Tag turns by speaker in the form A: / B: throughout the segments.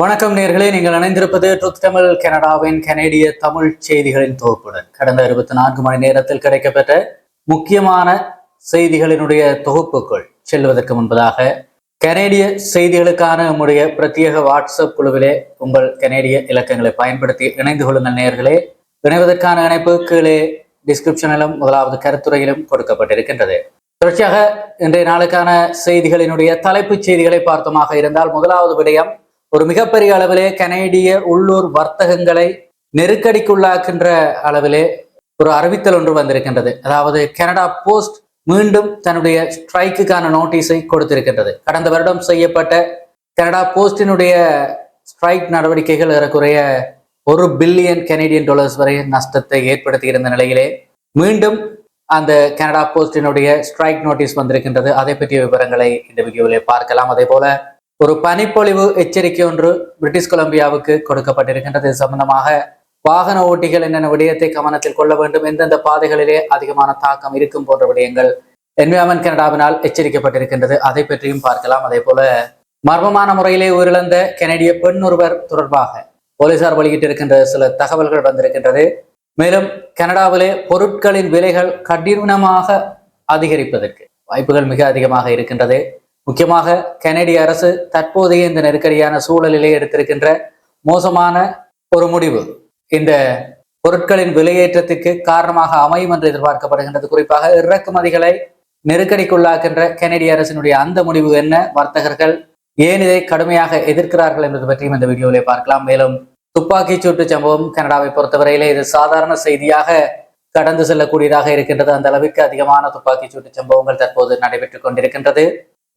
A: வணக்கம் நேர்களே நீங்கள் இணைந்திருப்பது ட்ருத் தமிழ் கனடாவின் கனேடிய தமிழ் செய்திகளின் தொகுப்புடன். கடந்த இருபத்தி நான்கு மணி நேரத்தில் கிடைக்கப்பெற்ற முக்கியமான செய்திகளினுடைய தொகுப்புக்குள் செல்வதற்கு முன்பதாக கனேடிய செய்திகளுக்கான நம்முடைய பிரத்யேக வாட்ஸ்அப் குழுவிலே உங்கள் கனேடிய இலக்கங்களை பயன்படுத்தி இணைந்து கொள்ளுங்கள் நேர்களே. இணைவதற்கான இணைப்பு கீழே டிஸ்கிரிப்ஷனிலும் முதலாவது கருத்துரையிலும் கொடுக்கப்பட்டிருக்கின்றது. தொடர்ச்சியாக இன்றைய நாளுக்கான செய்திகளினுடைய தலைப்புச் செய்திகளை பார்த்தமாக இருந்தால் முதலாவது விடயம் ஒரு மிகப்பெரிய அளவிலே கனேடிய உள்ளூர் வர்த்தகங்களை நெருக்கடிக்குள்ளாக்கின்ற அளவிலே ஒரு அறிவித்தல் ஒன்று வந்திருக்கின்றது. அதாவது கனடா போஸ்ட் மீண்டும் தன்னுடைய ஸ்ட்ரைக்குக்கான நோட்டீஸை கொடுத்திருக்கின்றது. கடந்த வருடம் செய்யப்பட்ட கனடா போஸ்டினுடைய ஸ்ட்ரைக் நடவடிக்கைகள் ஏறக்குறைய ஒரு பில்லியன் கனேடியன் டாலர்ஸ் வரை நஷ்டத்தை ஏற்படுத்தியிருந்த நிலையிலே மீண்டும் அந்த கனடா போஸ்டினுடைய ஸ்ட்ரைக் நோட்டீஸ் வந்திருக்கின்றது. அதை பற்றிய விவரங்களை இந்த வீடியோவிலே பார்க்கலாம். அதே போல ஒரு பனிப்பொழிவு எச்சரிக்கை ஒன்று பிரிட்டிஷ் கொலம்பியாவுக்கு கொடுக்கப்பட்டிருக்கின்றது. சம்பந்தமாக வாகன ஓட்டிகள் என்னென்ன விடயத்தை கவனத்தில் கொள்ள வேண்டும் எந்தெந்த பாதைகளிலே அதிகமான தாக்கம் இருக்கும் போன்ற விடயங்கள் என்விரான்மெண்ட் கனடாவினால் எச்சரிக்கப்பட்டிருக்கின்றது. அதை பற்றியும் பார்க்கலாம். அதே போல மர்மமான முறையிலே உயிரிழந்த கெனடிய பெண் ஒருவர் தொடர்பாக போலீசார் வெளியிட்டிருக்கின்ற சில தகவல்கள் வந்திருக்கின்றது. மேலும் கனடாவிலே பொருட்களின் விலைகள் கடினமாக அதிகரிப்பதற்கு வாய்ப்புகள் மிக அதிகமாக இருக்கின்றது. முக்கியமாக கனடிய அரசு தற்போதைய இந்த நெருக்கடியான சூழலிலே எடுத்திருக்கின்ற மோசமான ஒரு முடிவு. இந்த பொருட்களின் விலையேற்றத்துக்கு காரணமாக அமையும் என்று எதிர்பார்க்கப்படுகின்றது. குறிப்பாக இறக்குமதிகளை நெருக்கடிக்குள்ளாக்கின்ற கனடிய அரசினுடைய அந்த முடிவு என்ன? வர்த்தகர்கள் ஏன் இதை கடுமையாக எதிர்க்கிறார்கள் என்பது பற்றியும் இந்த வீடியோவிலே பார்க்கலாம். மேலும் துப்பாக்கிச் சூட்டு சம்பவம் கனடாவை பொறுத்தவரையிலே இது சாதாரண செய்தியாக கடந்து செல்லக்கூடியதாக இருக்கின்றது. அந்த அளவிற்கு அதிகமான துப்பாக்கிச் சூட்டு சம்பவங்கள் தற்போது நடைபெற்றுக் கொண்டிருக்கின்றது.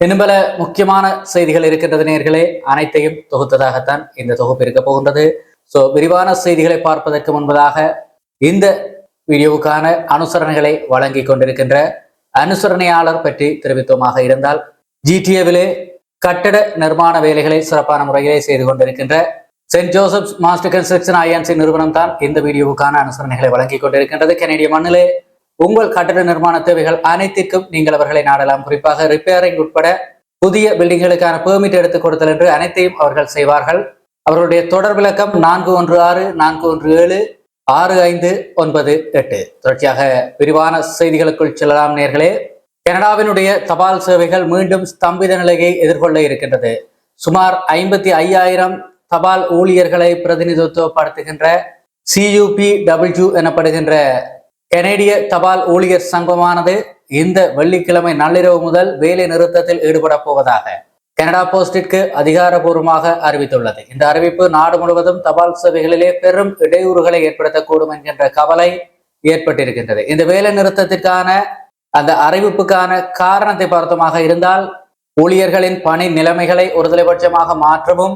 A: இன்னும் பல முக்கியமான செய்திகள் இருக்கின்றது நேர்களே அனைத்தையும் தொகுத்ததாகத்தான் இந்த தொகுப்பு இருக்க போகின்றது. ஸோ விரிவான செய்திகளை பார்ப்பதற்கு முன்பதாக இந்த வீடியோவுக்கான அனுசரணைகளை வழங்கி கொண்டிருக்கின்ற அனுசரணையாளர் பற்றி தெரிவித்தோமாக இருந்தால் ஜிடிஏவிலே கட்டட நிர்மாண வேலைகளை சிறப்பான முறையிலே செய்து கொண்டிருக்கின்ற saint Joseph's master construction INC நிறுவனம் தான் இந்த வீடியோவுக்கான அனுசரணைகளை வழங்கி கொண்டிருக்கின்றது. கனேடிய மண்ணிலே உங்கள் கட்டட நிர்மாண தேவைகள் அனைத்திற்கும் நீங்கள் அவர்களை நாடலாம். குறிப்பாக ரிப்பேரிங் உட்பட புதிய பில்டிங்களுக்கான பெர்மிட் எடுத்துக் கொடுத்தல் என்று அனைத்தையும் அவர்கள் செய்வார்கள். அவர்களுடைய தொடர் விளக்கம் நான்கு ஒன்று ஆறு நான்கு ஒன்று ஏழு ஆறு ஐந்து ஒன்பது எட்டு. தொடர்ச்சியாக விரிவான செய்திகளுக்குள் செல்லலாம் நேர்களே. கனடாவினுடைய தபால் சேவைகள் மீண்டும் ஸ்தம்பித நிலையை எதிர்கொள்ள இருக்கின்றது. சுமார் ஐம்பத்தி ஐயாயிரம் தபால் ஊழியர்களை பிரதிநிதித்துவப்படுத்துகின்ற சியூபி டபிள்யூ எனப்படுகின்ற கனேடிய தபால் ஊழியர் சங்கமானது இந்த வெள்ளிக்கிழமை நள்ளிரவு முதல் வேலை நிறுத்தத்தில் ஈடுபட போவதாக கனடா போஸ்டிற்கு அதிகாரபூர்வமாக அறிவித்துள்ளது. இந்த அறிவிப்பு நாடு முழுவதும் தபால் சேவைகளிலே பெரும் இடையூறுகளை ஏற்படுத்தக்கூடும் என்கின்ற கவலை ஏற்பட்டிருக்கின்றது. இந்த வேலை நிறுத்தத்திற்கான அந்த அறிவிப்புக்கான காரணத்தை பார்த்தமாக இருந்தால் ஊழியர்களின் பணி நிலைமைகளை ஒருதலைபட்சமாக மாற்றவும்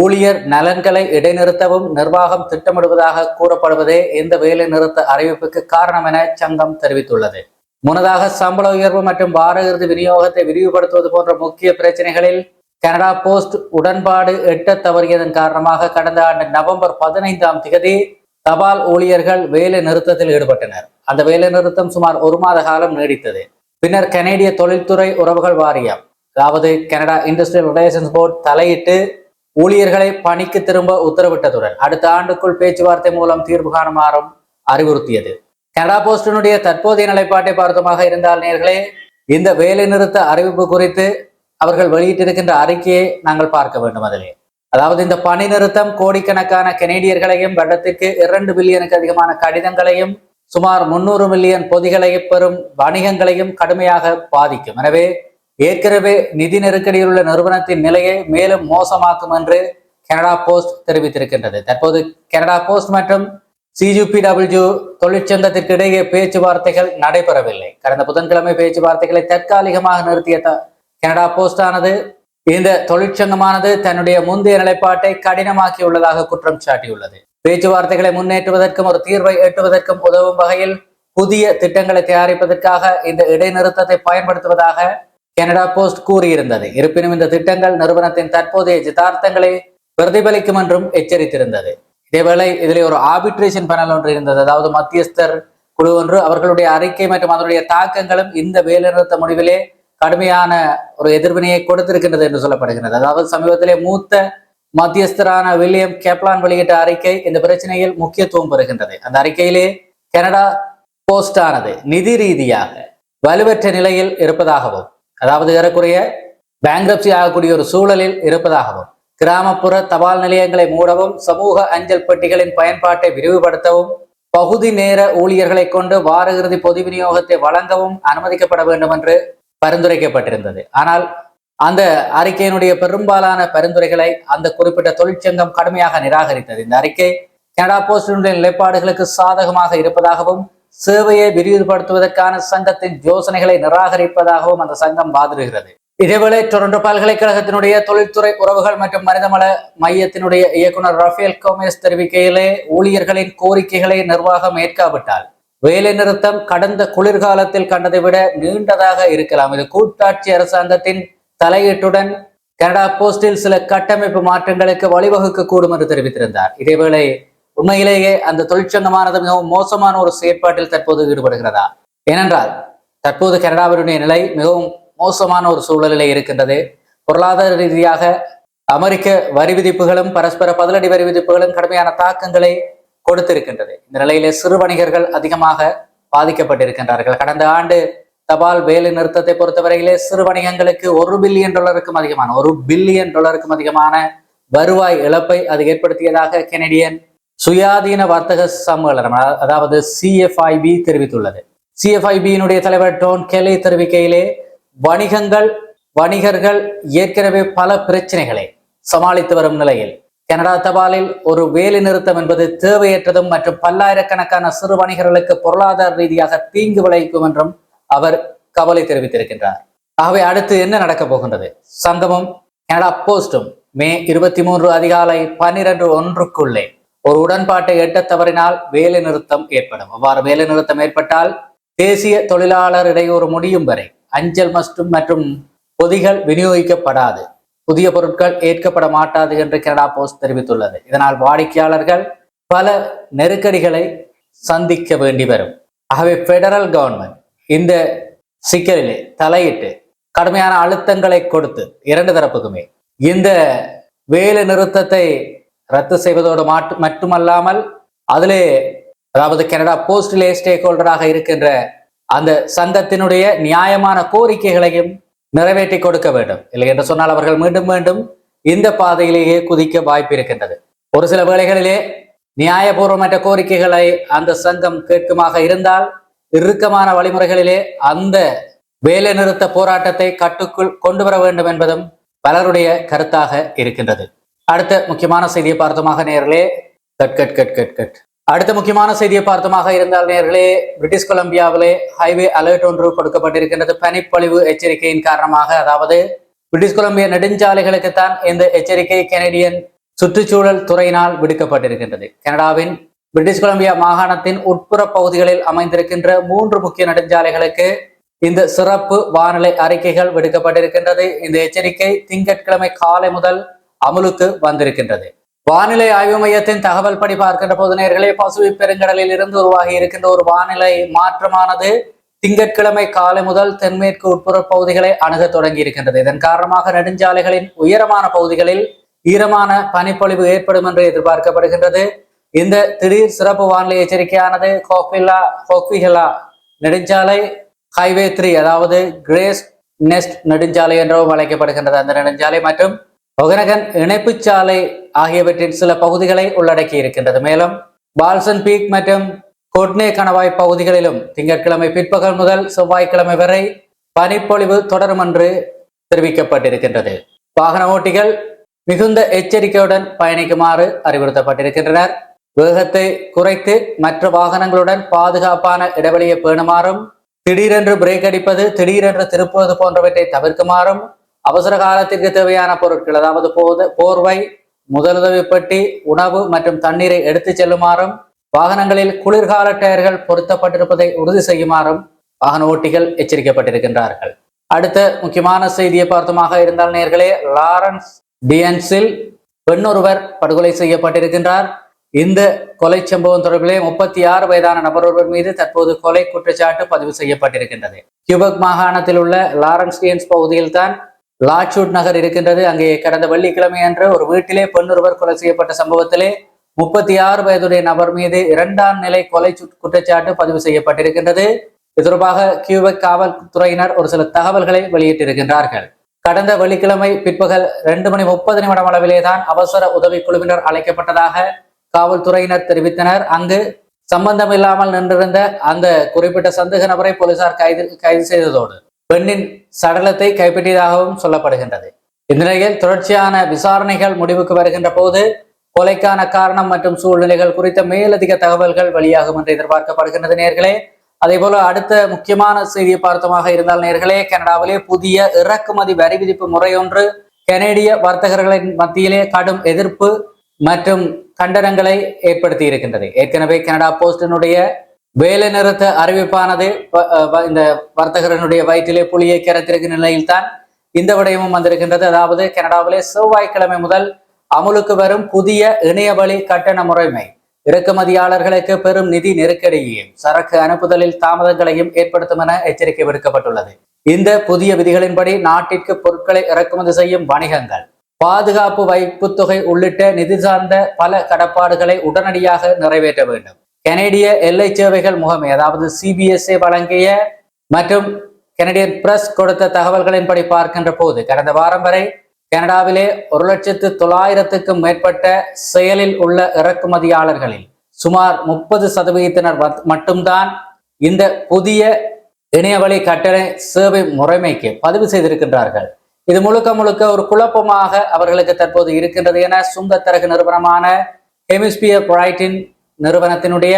A: ஊழியர் நலன்களை இடைநிறுத்தவும் நிர்வாகம் திட்டமிடுவதாக கூறப்படுவதே இந்த வேலை நிறுத்த அறிவிப்புக்கு காரணம் என சங்கம் தெரிவித்துள்ளது. முன்னதாக சம்பள உயர்வு மற்றும் வார இறுதி விநியோகத்தை விரிவுபடுத்துவது போன்ற முக்கிய பிரச்சனைகளில் கனடா போஸ்ட் உடன்பாடு எட்ட தவறியதன் காரணமாக கடந்த ஆண்டு நவம்பர் பதினைந்தாம் திகதி தபால் ஊழியர்கள் வேலை நிறுத்தத்தில் ஈடுபட்டனர். அந்த வேலை நிறுத்தம் சுமார் ஒரு மாத காலம் நீடித்தது. பின்னர் கனேடிய தொழில்துறை உறவுகள் வாரியம் அதாவது கனடா இண்டஸ்ட்ரியல் ரிலேஷன்ஸ் போர்ட் தலையிட்டு ஊழியர்களை பணிக்கு திரும்ப உத்தரவிட்டதுடன் அடுத்த ஆண்டுக்குள் பேச்சுவார்த்தை மூலம் தீர்வு காணுமாறும் அறிவுறுத்தியது. கனடா போஸ்டினுடைய தற்போதைய நிலைப்பாட்டை பார்த்தமாக இருந்தால் நேர்களே இந்த வேலை நிறுத்த அறிவிப்பு குறித்து அவர்கள் வெளியிட்டிருக்கின்ற அறிக்கையை நாங்கள் பார்க்க வேண்டும் அதிலே. அதாவது இந்த பணி நிறுத்தம் கோடிக்கணக்கான கெனேடியர்களையும் வருடத்திற்கு இரண்டு பில்லியனுக்கு அதிகமான கடிதங்களையும் சுமார் முன்னூறு மில்லியன் பொதிகளை பெறும் வணிகங்களையும் கடுமையாக பாதிக்கும். எனவே ஏற்கனவே நிதி நெருக்கடியில் உள்ள நிறுவனத்தின் நிலையை மேலும் மோசமாக்கும் என்று கனடா போஸ்ட் தெரிவித்திருக்கின்றது. தற்போது கனடா போஸ்ட் மற்றும் சிஜிபிடபிள்யூ தொழிற்சங்கத்திற்கு இடையே பேச்சுவார்த்தைகள் நடைபெறவில்லை. கடந்த புதன்கிழமை பேச்சுவார்த்தைகளை தற்காலிகமாக நிறுத்திய கனடா போஸ்ட் ஆனது இந்த தொழிற்சங்கமானது தன்னுடைய முந்தைய நிலைப்பாட்டை கடினமாக்கியுள்ளதாக குற்றம் சாட்டியுள்ளது. பேச்சுவார்த்தைகளை முன்னேற்றுவதற்கும் ஒரு தீர்வை எட்டுவதற்கும் உதவும் வகையில் புதிய திட்டங்களை தயாரிப்பதற்காக இந்த இடைநிறுத்தத்தை பயன்படுத்துவதாக கனடா போஸ்ட் கூறியிருந்தது. இருப்பினும் இந்த திட்டங்கள் நிறுவனத்தின் தற்போதைய ஜிதார்த்தங்களை பிரதிபலிக்கும் என்றும் எச்சரித்திருந்தது. இதேவேளை இதில் ஒரு ஆபிட்ரேஷன் பேனல் ஒன்று இருந்தது. அதாவது மத்தியஸ்தர் குழு ஒன்று அவர்களுடைய அறிக்கை மற்றும் அதனுடைய தாக்கங்களும் இந்த வேலைநிறுத்த முடிவிலே கடுமையான ஒரு எதிர்வினையை கொடுத்திருக்கின்றது என்று சொல்லப்படுகிறது. அதாவது சமீபத்திலே மூத்த மத்தியஸ்தரான வில்லியம் கேப்லான் வெளியிட்ட அறிக்கை இந்த பிரச்சனையில் முக்கியத்துவம் பெறுகின்றது. அந்த அறிக்கையிலே கனடா போஸ்ட் ஆனது நிதி ரீதியாக வலுவற்ற நிலையில் இருப்பதாகவும் அதாவது ஏறக்குறைய பேங்க்ரப்சி ஆகக்கூடிய ஒரு சூழலில் இருப்பதாகவும் கிராமப்புற தபால் நிலையங்களை மூடவும் சமூக அஞ்சல் பெட்டிகளின் பயன்பாட்டை விரிவுபடுத்தவும் பகுதி நேர ஊழியர்களை கொண்டு வார இறுதி பொது விநியோகத்தை வழங்கவும் அனுமதிக்கப்பட வேண்டும் என்று பரிந்துரைக்கப்பட்டிருந்தது. ஆனால் அந்த அறிக்கையினுடைய பெரும்பாலான பரிந்துரைகளை அந்த குறிப்பிட்ட தொழிற்சங்கம் கடுமையாக நிராகரித்தது. இந்த அறிக்கை கனடா போஸ்டினுடைய நிலைப்பாடுகளுக்கு சாதகமாக இருப்பதாகவும் சேவையை விரிவுபடுத்துவதற்கான சங்கத்தின் யோசனைகளை நிராகரிப்பதாகவும் அந்த சங்கம் வாதிடுகிறது. இதேவேளை டொரண்டோ பல்கலைக்கழகத்தினுடைய தொழில்துறை உறவுகள் மற்றும் மனிதமல மையத்தினுடைய இயக்குனர் ரஃபேல் கோமேஸ் தெரிவிக்கையிலே ஊழியர்களின் கோரிக்கைகளை நிர்வாகம் ஏற்காவிட்டால் வேலை நிறுத்தம் கடந்த குளிர்காலத்தில் கண்டதை விட நீண்டதாக இருக்கலாம். இது கூட்டாட்சி அரசாங்கத்தின் தலையீட்டுடன் கனடா போஸ்டில் சில கட்டமைப்பு மாற்றங்களுக்கு வழிவகுக்க கூடும் என்று தெரிவித்திருந்தார். இதேவேளை உண்மையிலேயே அந்த தொழிற்சங்கமானது மிகவும் மோசமான ஒரு செயற்பாட்டில் தற்போது ஈடுபடுகிறதா? ஏனென்றால் தற்போது கனடாவினுடைய நிலை மிகவும் மோசமான ஒரு சூழலிலே இருக்கின்றது. பொருளாதார ரீதியாக அமெரிக்க வரி விதிப்புகளும் பரஸ்பர பதிலடி வரி விதிப்புகளும் கடுமையான தாக்கங்களை கொடுத்திருக்கின்றது. இந்த நிலையிலே சிறு வணிகர்கள் அதிகமாக பாதிக்கப்பட்டிருக்கின்றார்கள். கடந்த ஆண்டு தபால் வேலை நிறுத்தத்தை பொறுத்தவரையிலே சிறு வணிகங்களுக்கு ஒரு பில்லியன் டாலருக்கும் அதிகமான ஒரு பில்லியன் டாலருக்கும் அதிகமான வருவாய் இழப்பை அது ஏற்படுத்தியதாக கெனடியன் சுயாதீன வர்த்தக சம்மேளனம் அதாவது சிஎஃப்ஐபி தெரிவித்துள்ளது. சிஎஃப்ஐபியினுடைய தலைவர் டோன் கெலே தெரிவிக்கையிலே வணிகங்கள் வணிகர்கள் ஏற்கனவே பல பிரச்சனைகளை சமாளித்து வரும் நிலையில் கனடா தபாலில் ஒரு வேலை நிறுத்தம் என்பது தேவையற்றதும் மற்றும் பல்லாயிரக்கணக்கான சிறு வணிகர்களுக்கு பொருளாதார ரீதியாக தீங்கு விளைவிக்கும் என்றும் அவர் கவலை தெரிவித்திருக்கின்றார். ஆகவே அடுத்து என்ன நடக்கப் போகின்றது? சங்கமும் கனடா போஸ்டும் மே இருபத்தி மூன்று அதிகாலை பன்னிரண்டு ஒன்றுக்குள்ளே ஒரு உடன்பாட்டை எட்ட தவறினால் வேலை நிறுத்தம் ஏற்படும். அவ்வாறு வேலை நிறுத்தம் ஏற்பட்டால் தேசிய தொழிலாளர் இடையூறு முடியும் வரை அஞ்சல் மஸ்டும் மற்றும் பொதிகள் விநியோகிக்கப்படாது. புதிய பொருட்கள் ஏற்கப்பட மாட்டாது என்று கனடா போஸ்ட் தெரிவித்துள்ளது. இதனால் வாடிக்கையாளர்கள் பல நெருக்கடிகளை சந்திக்க வேண்டி வரும். ஆகவே பெடரல் கவர்மெண்ட் இந்த சிக்கலிலே தலையிட்டு கடுமையான அழுத்தங்களை கொடுத்து இரண்டு தரப்புக்குமே இந்த வேலை நிறுத்தத்தை ரத்து செய்வதோடு மாட்டு மட்டுமல்லாமல் அதிலே அதாவது கனடா போஸ்டிலே ஸ்டேக் ஹோல்டராக இருக்கின்ற அந்த சந்தத்தினுடைய நியாயமான கோரிக்கைகளையும் நிறைவேற்றி கொடுக்க வேண்டும். இல்லை என்று சொன்னால் அவர்கள் மீண்டும் மீண்டும் இந்த பாதையிலேயே குதிக்க வாய்ப்பு இருக்கின்றது. ஒரு சில வேளைகளிலே நியாயபூர்வமற்ற கோரிக்கைகளை அந்த சங்கம் கேட்குமாக இருந்தால் இறுக்கமான வழிமுறைகளிலே அந்த வேலை நிறுத்த போராட்டத்தை கட்டுக்குள் கொண்டு வர வேண்டும் என்பதும் பலருடைய கருத்தாக இருக்கின்றது. அடுத்த முக்கியமான செய்தியை பார்த்தமாக நேர்களே. Cut cut cut cut cut. அடுத்த முக்கியமான செய்தியை பார்த்தமாக இருந்தால் நேர்களே பிரிட்டிஷ் கொலம்பியாவிலே ஹைவே அலர்ட் ஒன்று கொடுக்கப்பட்டிருக்கின்றது. பனிப்பொழிவு எச்சரிக்கையின் காரணமாக. அதாவது பிரிட்டிஷ் கொலம்பியா நெடுஞ்சாலைகளுக்குத்தான் இந்த எச்சரிக்கை கெனடியன் சுற்றுச்சூழல் துறையினால் விடுக்கப்பட்டிருக்கின்றது. கனடாவின் பிரிட்டிஷ் கொலம்பியா மாகாணத்தின் உட்புற பகுதிகளில் அமைந்திருக்கின்ற மூன்று முக்கிய நெடுஞ்சாலைகளுக்கு இந்த சிறப்பு வானிலை அறிக்கைகள் விடுக்கப்பட்டிருக்கின்றது. இந்த எச்சரிக்கை திங்கட்கிழமை காலை முதல் அமுலுக்கு வந்திருக்கின்றது. வானிலை ஆய்வு மையத்தின் தகவல் படி பார்க்கின்ற போது நேர்களே பசுபிக் பெருங்கடலில் இருந்து உருவாகி இருக்கின்ற ஒரு வானிலை மாற்றமானது திங்கட்கிழமை காலை முதல் தென்மேற்கு உட்புற பகுதிகளை அணுக தொடங்கி இருக்கின்றது. இதன் காரணமாக நெடுஞ்சாலைகளின் உயரமான பகுதிகளில் ஈரமான பனிப்பொழிவு ஏற்படும் என்று எதிர்பார்க்கப்படுகின்றது. இந்த திடீர் சிறப்பு வானிலை எச்சரிக்கையானது கோக்வில்லா கோக்விஹெலா நெடுஞ்சாலை ஹைவே த்ரீ அதாவது கிரேஸ் நெஸ்ட் நெடுஞ்சாலை என்றும் அழைக்கப்படுகின்றது. அந்த நெடுஞ்சாலை மற்றும் ஒகனகன் இணைப்பு சாலை ஆகியவற்றின் சில பகுதிகளை உள்ளடக்கி இருக்கின்றது. மேலும் பால்சன் பீக் மற்றும் கொட்னே கணவாய் பகுதிகளிலும் திங்கட்கிழமை பிற்பகல் முதல் செவ்வாய்க்கிழமை வரை பனிப்பொழிவு தொடரும் என்று தெரிவிக்கப்பட்டிருக்கின்றது. வாகன ஓட்டிகள் மிகுந்த எச்சரிக்கையுடன் பயணிக்குமாறு அறிவுறுத்தப்பட்டிருக்கின்றனர். வேகத்தை குறைத்து மற்ற வாகனங்களுடன் பாதுகாப்பான இடைவெளியை பேணுமாறும் திடீரென்று பிரேக் அடிப்பது திடீரென்று திருப்புவது போன்றவற்றை தவிர்க்குமாறும் அவசர காலத்திற்கு தேவையான பொருட்கள் அதாவது போத போர்வை முதலுதவி பெட்டி உணவு மற்றும் தண்ணீரை எடுத்து செல்லுமாறும் வாகனங்களில் குளிர்கால டயர்கள் பொருத்தப்பட்டிருப்பதை உறுதி செய்யுமாறும் வாகன ஓட்டிகள் எச்சரிக்கப்பட்டிருக்கின்றார்கள். அடுத்த முக்கியமான செய்தியை பார்த்துமாக இருந்தால் நேர்களே லாரன்ஸ் டியன்ஸில் பெண்ணொருவர் படுகொலை செய்யப்பட்டிருக்கின்றார். இந்த கொலை சம்பவம் தொடர்பிலே முப்பத்தி ஆறு வயதான நபர் ஒருவர் மீது தற்போது கொலை குற்றச்சாட்டு பதிவு செய்யப்பட்டிருக்கின்றது. கியூபக் மாகாணத்தில் உள்ள லாரன்ஸ் டியன்ஸ் பகுதியில் தான் லாட்சூட் நகர் இருக்கின்றது. அங்கே கடந்த வெள்ளிக்கிழமை அன்று ஒரு வீட்டிலே பெண்ணொருவர் கொலை செய்யப்பட்ட சம்பவத்திலே முப்பத்தி ஆறு வயதுடைய நபர் மீது இரண்டாம் நிலை கொலை குற்றச்சாட்டு பதிவு செய்யப்பட்டிருக்கின்றது. இது தொடர்பாக கியூபெக் காவல்துறையினர் ஒரு சில தகவல்களை வெளியிட்டிருக்கின்றார்கள். கடந்த வெள்ளிக்கிழமை பிற்பகல் ரெண்டு மணி முப்பது நிமிடம் அளவிலே தான் அவசர உதவி குழுவினர் அழைக்கப்பட்டதாக காவல்துறையினர் தெரிவித்தனர். அங்கு சம்பந்தமில்லாமல் நின்றிருந்த அந்த குறிப்பிட்ட சந்தேக நபரை போலீசார் கைது கைது செய்ததோடு பெண்ணின் சடலத்தை கைப்பற்றியதாகவும் சொல்லப்படுகின்றது. இந்த நிலையில் தொடர்ச்சியான விசாரணைகள் முடிவுக்கு வருகின்ற போது கொலைக்கான காரணம் மற்றும் சூழ்நிலைகள் குறித்த மேலதிக தகவல்கள் வெளியாகும் என்று எதிர்பார்க்கப்படுகின்றது நேர்களே. அதே போல அடுத்த முக்கியமான செய்தியை பார்த்தமாக இருந்தால் நேர்களே கனடாவிலே புதிய இறக்குமதி வரி விதிப்பு முறையொன்று கனேடிய வர்த்தகர்களின் மத்தியிலே கடும் எதிர்ப்பு மற்றும் கண்டனங்களை ஏற்படுத்தி இருக்கின்றது. ஏற்கனவே கனடா போஸ்டினுடைய வேலை நிறுத்த அறிவிப்பானது இந்த வர்த்தகரனுடைய வயிற்றிலே புலியை கரைத்திருக்கிற நிலையில்தான் இந்த விடயமும் வந்திருக்கின்றது. அதாவது கனடாவிலே செவ்வாய்க்கிழமை முதல் அமுலுக்கு வரும் புதிய இணையவழி கட்டண முறைமை. இறக்குமதியாளர்களுக்கு பெரும் நிதி நெருக்கடியையும் சரக்கு அனுப்புதலில் தாமதங்களையும் ஏற்படுத்தும் என எச்சரிக்கை விடுக்கப்பட்டுள்ளது. இந்த புதிய விதிகளின்படி நாட்டிற்கு பொருட்களை இறக்குமதி செய்யும் வணிகங்கள் பாதுகாப்பு வைப்பு தொகை உள்ளிட்ட நிதி சார்ந்த பல கடப்பாடுகளை உடனடியாக நிறைவேற்ற வேண்டும். கனேடிய எல்லை சேவைகள் முகமை அதாவது சிபிஎஸ்ஏ வழங்கிய மற்றும் கனடியன் பிரஸ் கொடுத்த தகவல்களின்படி பார்க்கின்ற போது கடந்த வாரம் வரை கனடாவிலே ஒரு லட்சத்து தொள்ளாயிரத்துக்கும் மேற்பட்ட செயலில் உள்ள இறக்குமதியாளர்களில் சுமார் முப்பது சதவீதத்தினர் மட்டும்தான் இந்த புதிய இணையவழி கட்டண சேவை முறைமைக்கு பதிவு செய்திருக்கின்றார்கள். இது முழுக்க முழுக்க ஒரு குழப்பமாக அவர்களுக்கு தற்போது இருக்கின்றது என சுங்கத்தரகு நிறுவனமான ஹெமிஸ்பியர் பிரைட்டின் நிறுவனத்தினுடைய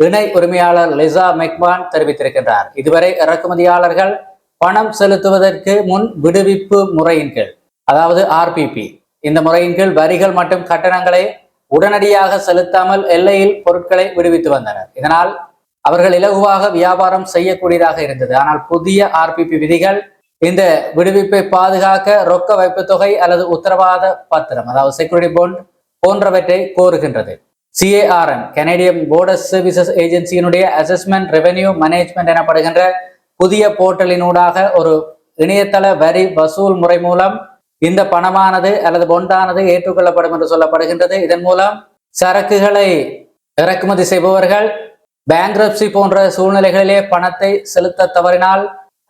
A: இணை உரிமையாளர் லிசா மெக்மான் தெரிவித்திருக்கின்றார். இதுவரை இறக்குமதியாளர்கள் பணம் செலுத்துவதற்கு முன் விடுவிப்பு முறையின் கீழ் அதாவது ஆர்பிபி. இந்த முறையின் கீழ் வரிகள் மற்றும் கட்டணங்களை உடனடியாக செலுத்தாமல் எல்லையில் பொருட்களை விடுவித்து வந்தனர். இதனால் அவர்கள் இலகுவாக வியாபாரம் செய்யக்கூடியதாக இருந்தது. ஆனால் புதிய ஆர்பிபி விதிகள் இந்த விடுவிப்பை பாதுகாக்க ரொக்க வைப்பு தொகை அல்லது உத்தரவாத பத்திரம் அதாவது செக்யூரிட்டி பாண்ட் போன்றவற்றை கோருகின்றது. சிஏஆர்என் கனேடியன் போர்டர் சர்வீசஸ் ஏஜென்சியினுடைய அசஸ்மெண்ட் ரெவென்யூ மேனேஜ்மெண்ட் எனப்படுகின்ற புதிய போர்ட்டலினூடாக ஒரு இணையதள வரி வசூல் முறை மூலம் இந்த பணமானது அல்லது பொண்டானது ஏற்றுக்கொள்ளப்படும் என்று சொல்லப்படுகின்றது. இதன் மூலம் சரக்குகளை இறக்குமதி செய்பவர்கள் பேங்க்ரப்சி போன்ற சூழ்நிலைகளிலே பணத்தை செலுத்த தவறினால்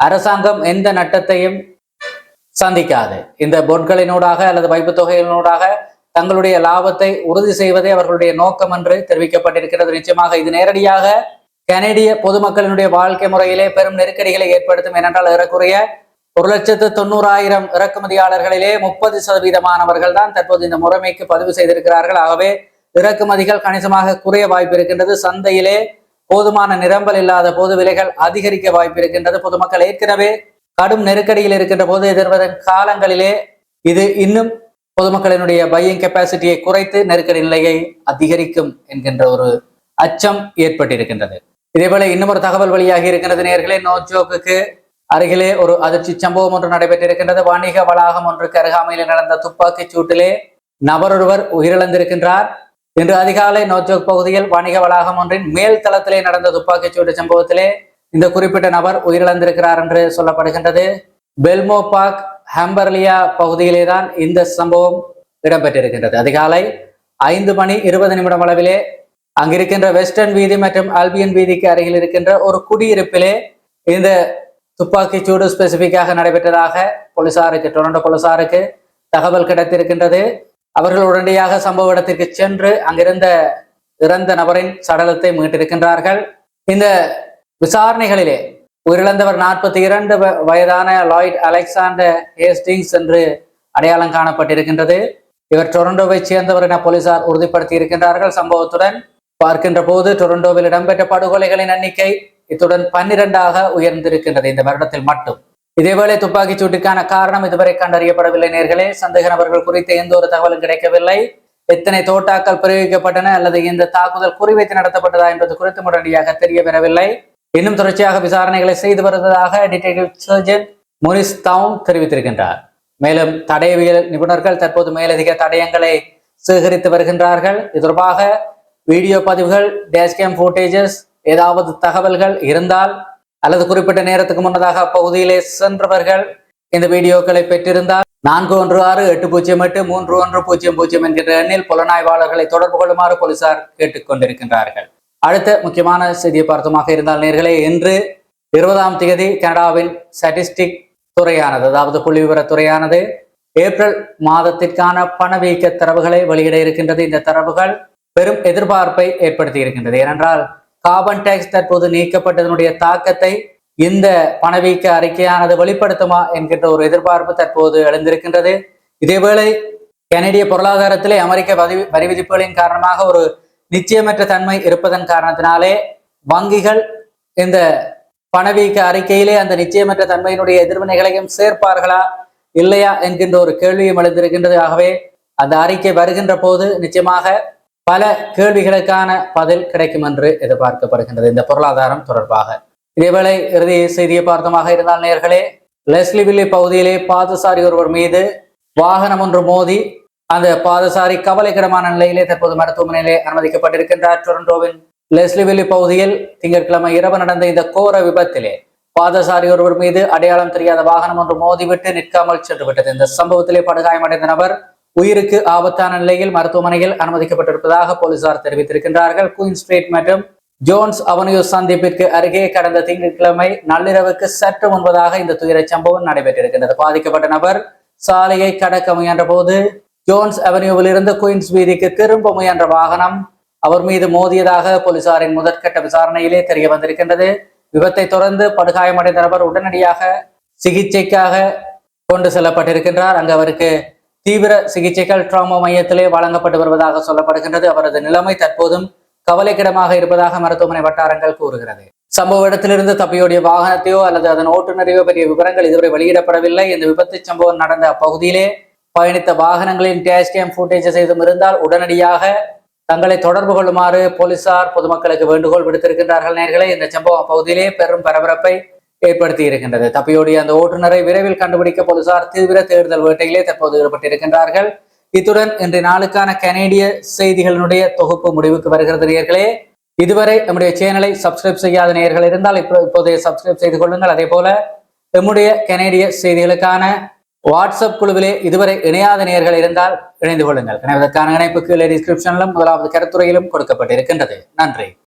A: அரசாங்கம் எந்த நட்டத்தையும் சந்திக்காது. இந்த பொருட்களினூடாக அல்லது வைப்பு தொகையினூடாக தங்களுடைய லாபத்தை உறுதி செய்வதே அவர்களுடைய நோக்கம் என்று தெரிவிக்கப்பட்டிருக்கிறது. நிச்சயமாக இது நேரடியாக கனேடிய பொதுமக்களினுடைய வாழ்க்கை முறையிலே பெரும் நெருக்கடிகளை ஏற்படுத்தும். ஏனென்றால் ஏறக்குறைய ஒரு லட்சத்து தொண்ணூறாயிரம் இறக்குமதியாளர்களிலே முப்பது சதவீதமானவர்கள் தான் தற்போது இந்த முறைமைக்கு பதிவு செய்திருக்கிறார்கள். ஆகவே இறக்குமதிகள் கணிசமாக குறைய வாய்ப்பு இருக்கின்றது. சந்தையிலே போதுமான நிரம்பல் இல்லாத போது விலைகள் அதிகரிக்க வாய்ப்பு இருக்கின்றது. பொதுமக்கள் ஏற்கனவே கடும் நெருக்கடியில் இருக்கின்ற போது எதிர்வரும் காலங்களிலே இது இன்னும் பொதுமக்களினுடைய பையிங் கெப்பாசிட்டியை குறைத்து நெருக்கடி நிலையை அதிகரிக்கும் என்கின்ற ஒரு அச்சம் ஏற்பட்டிருக்கின்றது. இதேபோல இன்னும் தகவல் வெளியாகி இருக்கிறது நேர்களே நோஜோக்குக்கு அருகிலே ஒரு அதிர்ச்சி சம்பவம் ஒன்று நடைபெற்றிருக்கின்றது. வணிக வளாகம் ஒன்றுக்கு அருகாமையில் நடந்த துப்பாக்கிச் சூட்டிலே நபரொருவர் உயிரிழந்திருக்கின்றார். இன்று அதிகாலை நோஜோக் பகுதியில் வணிக வளாகம் ஒன்றின் மேல் தளத்திலே நடந்த துப்பாக்கிச் சூட்டு சம்பவத்திலே இந்த குறிப்பிட்ட நபர் உயிரிழந்திருக்கிறார் என்று சொல்லப்படுகின்றது. பெல்மோ பார்க் ஹம்பர்லியா பகுதியிலே தான் இந்த சம்பவம் இடம்பெற்றிருக்கின்றது. அதிகாலை ஐந்து மணி இருபது நிமிடம் அளவிலே அங்கிருக்கின்ற வெஸ்டர்ன் வீதி மற்றும் ஆல்பியன் வீதிக்கு அருகில் இருக்கின்ற ஒரு குடியிருப்பிலே இந்த துப்பாக்கி சூடு ஸ்பெசிபிக்காக நடைபெற்றதாக போலீசாருக்கு டொரண்டோ போலீசாருக்கு தகவல் கிடைத்திருக்கின்றது. அவர்கள் உடனடியாக சம்பவ இடத்திற்கு சென்று அங்கிருந்த இறந்த நபரின் சடலத்தை மீட்டிருக்கின்றார்கள். இந்த விசாரணைகளிலே உயிரிழந்தவர் நாற்பத்தி இரண்டு வ- வயதான லாய்ட் அலெக்சாண்டர் ஹேஸ்டிங்ஸ் என்று அடையாளம் காணப்பட்டிருக்கின்றது. இவர் டொரண்டோவை சேர்ந்தவர் என போலீசார் உறுதிப்படுத்தி இருக்கின்றார்கள் சம்பவத்துடன் பார்க்கின்ற போது டொரண்டோவில் இடம்பெற்ற படுகொலைகளின் எண்ணிக்கை இத்துடன் பன்னிரண்டாக உயர்ந்திருக்கின்றது. இந்த வருடத்தில் மட்டும். இதேவேளை துப்பாக்கிச் சூட்டிற்கான காரணம் இதுவரை கண்டறியப்படவில்லை நேர்களே. சந்தேக நபர்கள் குறித்த எந்த ஒரு தகவலும் கிடைக்கவில்லை. எத்தனை தோட்டாக்கள் பிரயோகிக்கப்பட்டன அல்லது இந்த தாக்குதல் குறிவைத்து நடத்தப்பட்டதா என்பது குறித்து உடனடியாக தெரிய வரவில்லை இன்னும் தொடர்ச்சியாக விசாரணைகளை செய்து வருவதாக டிடெக்டிவ் சர்ஜன் மொரிஸ் தவுன் தெரிவித்திருக்கின்றார். மேலும் தடயவியல் நிபுணர்கள் தற்போது மேலதிக தடயங்களை சேகரித்து வருகின்றார்கள். இது தொடர்பாக வீடியோ பதிவுகள் டேஷ்கேம் ஃபுட்டேஜஸ் ஏதாவது தகவல்கள் இருந்தால் அல்லது குறிப்பிட்ட நேரத்துக்கு முன்னதாக அப்பகுதியிலே சென்றவர்கள் இந்த வீடியோக்களை பெற்றிருந்தால் நான்கு ஒன்று ஆறு எட்டு பூஜ்ஜியம் எட்டு மூன்று ஒன்று பூஜ்ஜியம் பூஜ்ஜியம் என்கின்ற எண்ணில் புலனாய்வாளர்களை தொடர்பு கொள்ளுமாறு போலீசார் கேட்டுக்கொண்டிருக்கின்றார்கள். அடுத்த முக்கியமான செய்தியை பார்த்தமாக இருந்தால் நேர்களே இன்று இருபதாம் தேதி கனடாவின் ஸ்டாட்டிஸ்டிக் துறையானது அதாவது புள்ளி துறையானது. ஏப்ரல் மாதத்திற்கான பணவீக்க தரவுகளை வெளியிட இருக்கின்றது. இந்த தரவுகள் பெரும் எதிர்பார்ப்பை ஏற்படுத்தி இருக்கின்றது. ஏனென்றால் கார்பன் டேக்ஸ் தற்போது நீக்கப்பட்டதனுடைய தாக்கத்தை இந்த பணவீக்க அறிக்கையானது வெளிப்படுத்துமா என்கின்ற ஒரு எதிர்பார்ப்பு தற்போது எழுந்திருக்கின்றது. இதேவேளை கனடிய பொருளாதாரத்திலே அமெரிக்க வரி வரி விதிப்புகளின் காரணமாக ஒரு நிச்சயமற்ற தன்மை இருப்பதன் காரணத்தினாலே வங்கிகள் இந்த பணவீக்க அறிக்கையிலே அந்த நிச்சயமற்ற தன்மையினுடைய எதிர்வினைகளையும் சேர்ப்பார்களா இல்லையா என்கின்ற ஒரு கேள்வியும் எழுந்திருக்கின்றது. ஆகவே அந்த அறிக்கை வருகின்ற போது நிச்சயமாக பல கேள்விகளுக்கான பதில் கிடைக்கும் என்று எதிர்பார்க்கப்படுகின்றது. இந்த பொருளாதாரம் தொடர்பாக. இதேவேளை இறுதி செய்தியை பார்த்தமாக இருந்தால் நேர்களே லெஸ்லிவில்லி பகுதியிலே பாதசாரி ஒருவர் மீது வாகனம் ஒன்று மோதி அந்த பாதசாரி கவலைக்கிடமான நிலையிலே தற்போது மருத்துவமனையிலே அனுமதிக்கப்பட்டிருக்கின்றார். டொரண்டோவின் லெஸ்லிவில்லி பகுதியில் திங்கட்கிழமை இரவு நடந்த இந்த கோர விபத்திலே பாதசாரி ஒருவர் மீது அடையாளம் தெரியாத வாகனம் ஒன்று மோதிவிட்டு நிற்காமல் சென்று விட்டது இந்த சம்பவத்திலே படுகாயமடைந்த நபர் உயிருக்கு ஆபத்தான நிலையில் மருத்துவமனையில் அனுமதிக்கப்பட்டிருப்பதாக போலீசார் தெரிவித்திருக்கின்றார்கள். குயின் ஸ்ட்ரீட் மற்றும் ஜோன்ஸ் அவனியூ சந்திப்பிற்கு அருகே கடந்த திங்கட்கிழமை நள்ளிரவுக்கு சற்று முன்பதாக இந்த துயரச் சம்பவம் நடைபெற்றிருக்கின்றது. பாதிக்கப்பட்ட நபர் சாலையை கடக்க முயன்ற போது ஜோன்ஸ் அவென்யூவில் இருந்து குயின்ஸ் வீதிக்கு திரும்ப முயன்ற வாகனம் அவர் மீது மோதியதாக போலீசாரின் முதற்கட்ட விசாரணையிலே தெரிய வந்திருக்கின்றது. விபத்தை தொடர்ந்து படுகாயமடைந்த நபர் உடனடியாக சிகிச்சைக்காக கொண்டு செல்லப்பட்டிருக்கின்றார். அங்கு அவருக்கு தீவிர சிகிச்சைகள் ட்ராமா மையத்திலே வழங்கப்பட்டு வருவதாக சொல்லப்படுகின்றது. அவரது நிலைமை தற்போதும் கவலைக்கிடமாக இருப்பதாக மருத்துவமனை வட்டாரங்கள் கூறுகிறது. சம்பவ இடத்திலிருந்து தப்பியோடைய வாகனத்தையோ அல்லது அதன் ஓட்டுநரையோ பற்றிய விவரங்கள் இதுவரை வெளியிடப்படவில்லை. இந்த விபத்து சம்பவம் நடந்த அப்பகுதியிலே பயணித்த வாகனங்களின் டேஷ் கேம் ஃபுட்டேஜ் செய்தும் இருந்தால் உடனடியாக தங்களை தொடர்பு கொள்ளுமாறு போலீசார் பொதுமக்களுக்கு வேண்டுகோள் விடுத்திருக்கின்றார்கள் நேர்களை. இந்த சம்பவம் பகுதியிலே பெரும் பரபரப்பை ஏற்படுத்தி இருக்கின்றது. தப்பியோடிய அந்த ஓட்டுநரை விரைவில் கண்டுபிடிக்க போலீசார் தீவிர தேடுதல் வேட்டையிலே தற்போது ஈடுபட்டிருக்கின்றார்கள். இத்துடன் இன்றைய நாளுக்கான கனேடிய செய்திகளினுடைய தொகுப்பு முடிவுக்கு வருகிறது நேர்களே. இதுவரை நம்முடைய சேனலை சப்ஸ்கிரைப் செய்யாத நேர்கள் இருந்தால் இப்போ இப்போதைய சப்ஸ்கிரைப் செய்து கொள்ளுங்கள். அதே போல நம்முடைய கனேடிய செய்திகளுக்கான வாட்ஸ்அப் குழுவிலே இதுவரை இணையாத நேயர்கள் இருந்தால் இணைந்து கொள்ளுங்கள். எனவே இதற்கான இணைப்பு கீழே டிஸ்கிரிப்ஷனிலும் முதலாவது கருத்துறையிலும் கொடுக்கப்பட்டிருக்கின்றது. நன்றி.